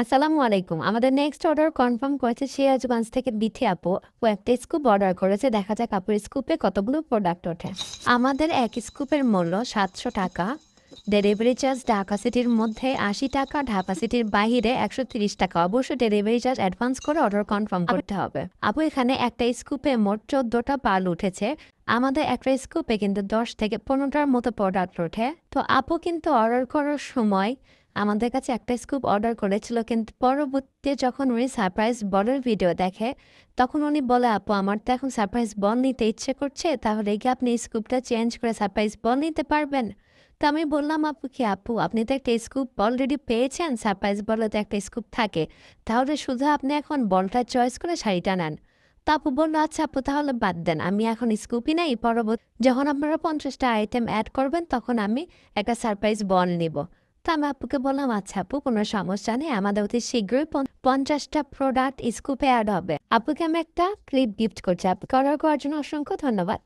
আসসালামু আলাইকুম। আমাদের নেক্সট অর্ডার কনফার্ম করেছে সিরাজগঞ্জ থেকে বিথি আপু। ও একটা স্কুপ অর্ডার করেছে। দেখা যাক আপুর স্কুপে কতগুলো প্রোডাক্ট ওঠে। আমাদের এক স্কুপের মূল্য সাতশো টাকা। ডেলিভারি চার্জ ঢাকা সিটির মধ্যে আশি টাকা ঢাকা সিটির বাইরে একশো তিরিশ টাকা। অবশ্যই ডেলিভারি চার্জ অ্যাডভান্স করে অর্ডার কনফার্ম করতে হবে। আপু এখানে একটা স্কুপে মোট চোদ্দোটা পাল উঠেছে। আমাদের একটা স্কুপে কিন্তু দশ থেকে পনেরোটার মতো প্রোডাক্ট ওঠে। তো আপু কিন্তু অর্ডার করার সময় আমাদের কাছে একটা স্কুপ অর্ডার করেছিল, কিন্তু পরবর্তীতে যখন উনি সারপ্রাইজ বলের ভিডিও দেখে, তখন উনি বলে, আপু, আমার তো এখন সারপ্রাইজ বল নিতে ইচ্ছে করছে, তাহলে কি আপনি স্কুপটা চেঞ্জ করে সারপ্রাইজ বল নিতে পারবেন? তো আমি বললাম, আপু, কি আপু, আপনি তো একটা স্কুপ অলরেডি পেয়েছেন, সারপ্রাইজ বলে তো একটা স্কুপ থাকে, তাহলে শুধু আপনি এখন বলটা চয়েস করে শাড়িটা নেন। তো আপু বলল আচ্ছা আপু, তাহলে বাদ দেন, আমি এখন স্কুপই নাই, পরবর্তী, যখন আপনারা পঞ্চাশটা আইটেম অ্যাড করবেন, তখন আমি একটা সারপ্রাইজ বল নিব। তো আমি আপুকে বললাম আচ্ছা আপু, কোনো সমস্যা নেই, আমাদের অতি শীঘ্রই পঞ্চাশটা প্রোডাক্ট স্কুপে অ্যাড হবে। আপুকে আমি একটা ক্লিপ গিফট করছি আপুকে অর্ডার করার জন্য অসংখ্য ধন্যবাদ।